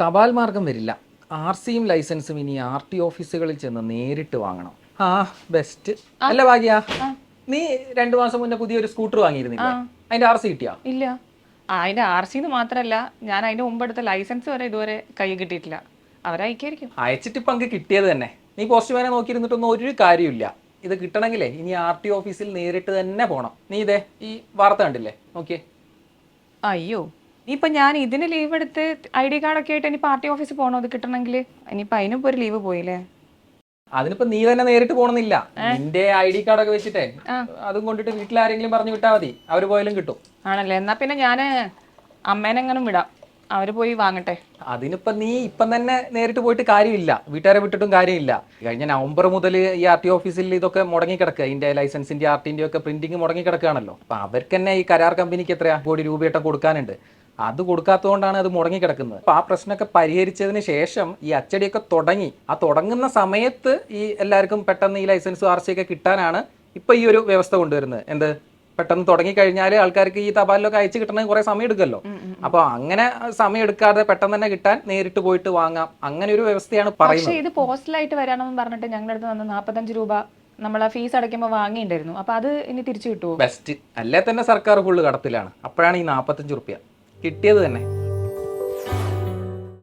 തപാൽ മാർഗം വരില്ല. ആർ സിയും ലൈസൻസും ഇനി ആർ ടി ഓഫീസുകളിൽ ചെന്ന് നേരിട്ട് വാങ്ങണം. ആ ബെസ്റ്റ് അല്ല ഭാഗ്യ. നീ രണ്ടു മാസം മുന്നേ പുതിയൊരു സ്കൂട്ടർ വാങ്ങിയിരുന്നില്ല? അതിന്റെ ആർ സി കിട്ടിയാ? ഇല്ല. അതിന്റെ ആർ സിന്ന് മാത്രല്ല ഞാൻ അതിന്റെ മുമ്പ് എടുത്ത ലൈസൻസ് വരെ ഇതുവരെ കൈ കിട്ടിയിട്ടില്ല. അവരയക്കായിരിക്കും അയച്ചിട്ട് ഇപ്പം അങ്ങ് കിട്ടിയത് തന്നെ. നീ പോസ്റ്റ്മാനെ നോക്കിയിരുന്നിട്ടൊന്നും ഒരു കാര്യമില്ല ഇത് കിട്ടണമെങ്കിലേ ഇനി ആർ ടി ഓഫീസിൽ നേരിട്ട് തന്നെ പോണം. നീ ഇതേ ഈ വാർത്ത കണ്ടില്ലേ? നോക്കിയേ. അയ്യോ. ഇനിയിപ്പോ ഞാൻ ഇതിന് ലീവ് എടുത്ത് ഐ ഡി കാർഡൊക്കെ ആയിട്ട് ഇനി പാർട്ടി ഓഫീസിൽ പോകണോ അത് കിട്ടണമെങ്കിൽ ഇനിയിപ്പോ അതിനിപ്പോ ഒരു ലീവ് പോയില്ലേ? അതിനിപ്പോ നീ തന്നെ നേരിട്ട് പോകണമെന്നില്ല നിന്റെ ഐ ഡി കാർഡൊക്കെ വെച്ചിട്ടേ. അതും കൊണ്ടിട്ട് വീട്ടിൽ ആരെങ്കിലും പറഞ്ഞു വിട്ടാ മതി. അവർ പോയാലും കിട്ടും. ആണല്ലേ? എന്നാ പിന്നെ ഞാൻ അമ്മേനെങ്ങനും വിടാം. അവർ പോയി വാങ്ങട്ടെ. അതിനിപ്പോ നീ ഇപ്പം തന്നെ നേരിട്ട് പോയിട്ട് കാര്യമില്ല. വീട്ടുകാരെ വിട്ടിട്ടും കാര്യമില്ല. കഴിഞ്ഞ നവംബർ മുതൽ ഈ ആർ ടി ഓഫീസിൽ ഇതൊക്കെ മുടങ്ങി കിടക്കുക ഇതിന്റെ ലൈസൻസിന്റെ ആർ ടിന്റെ ഒക്കെ പ്രിന്റിങ് മുടങ്ങിക്കിടക്കുകയാണല്ലോ. അപ്പൊ അവർക്ക് തന്നെ ഈ കരാർ കമ്പനിക്ക് എത്രയാ? കോടി രൂപയായിട്ട് കൊടുക്കാനുണ്ട്. അത് കൊടുക്കാത്തതുകൊണ്ടാണ് അത് മുടങ്ങിക്കിടക്കുന്നത്. അപ്പൊ ആ പ്രശ്നമൊക്കെ പരിഹരിച്ചതിന് ശേഷം ഈ അച്ചടിയൊക്കെ തുടങ്ങി. ആ തുടങ്ങുന്ന സമയത്ത് ഈ എല്ലാവർക്കും പെട്ടെന്ന് ഈ ലൈസൻസും ആർ കിട്ടാനാണ് ഇപ്പൊ ഈ ഒരു വ്യവസ്ഥ കൊണ്ടുവരുന്നത്. എന്ത്? പെട്ടെന്ന് തുടങ്ങി കഴിഞ്ഞാൽ ആൾക്കാർക്ക് ഈ തപാലിലൊക്കെ അയച്ചു കിട്ടണമെങ്കിൽ കുറേ സമയം എടുക്കല്ലോ അപ്പൊ അങ്ങനെ സമയം എടുക്കാതെ പെട്ടെന്ന് തന്നെ കിട്ടാൻ നേരിട്ട് പോയിട്ട് വാങ്ങാം. അങ്ങനെ ഒരു വ്യവസ്ഥയാണ് പറയുന്നത്. പക്ഷേ ഇത് പോസ്റ്റലായിട്ട് വരാണെന്ന് പറഞ്ഞിട്ട് ഞങ്ങളുടെ അടുത്ത് വന്ന് നാൽപ്പത്തഞ്ച് രൂപ നമ്മൾ ആ ഫീസ് അടയ്ക്കുമ്പോൾ വാങ്ങിയിട്ടുണ്ടായിരുന്നു. അപ്പോൾ അത് ഇനി തിരിച്ചു കിട്ടുമോ ബെസ്റ്റ് അല്ലേ തന്നെ സർക്കാർ ഫുള്ള് കടത്തിലാണ്. അപ്പോഴാണ് ഈ നാൽപ്പത്തഞ്ച് റുപ്യ. കിട്ടിയത് തന്നെ.